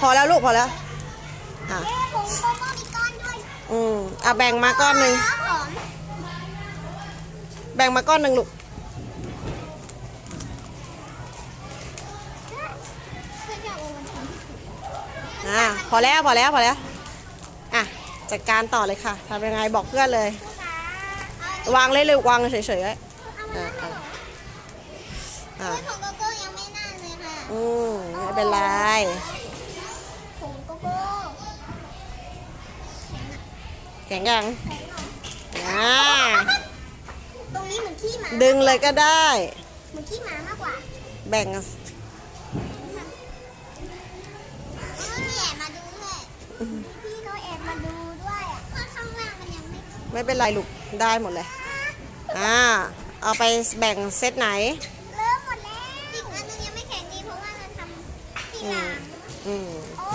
พอแล้วลูกพอแล้วอะเอ๊ะผงโกโก้มีก้อนด้วยอืมอะแบ่งมาก้อนหนึ่งหอมแบ่งมาก้อนหนึ่งลูกเพื่อจะเอามันทำที่สุดอะพอแล้วพอแล้วพอแล้วอะจัดการต่อเลยค่ะทำยังไงบอกเพื่อนเลยลูกค้าเอาวางเลยเลยวางเฉยๆไว้เอามาอะแล้วเหรออะเฮ้ยผงโกโก้ยังไม่น่านเลยค่ะอืมไม่เป็นไร ผงโกโก้ แข็งยังแข็งเหรออ่าตรงนี้เหมือนขี้หมาดึงเลยก็ได้ เหมือนขี้หมามากกว่าแบ่งเออพี่แอบมาดูด้วยพี่เขาแอบมาดูด้วยอะเพราะข้างล่างมันยังไม่ไม่เป็นไรลูกได้หมดเลยอ่าเอาไปแบ่งเซตไหนเริ่มหมดแล้วอีกอันนึงยังไม่แข็งดีเพราะว่าเราทำที่หลังอืมโอ้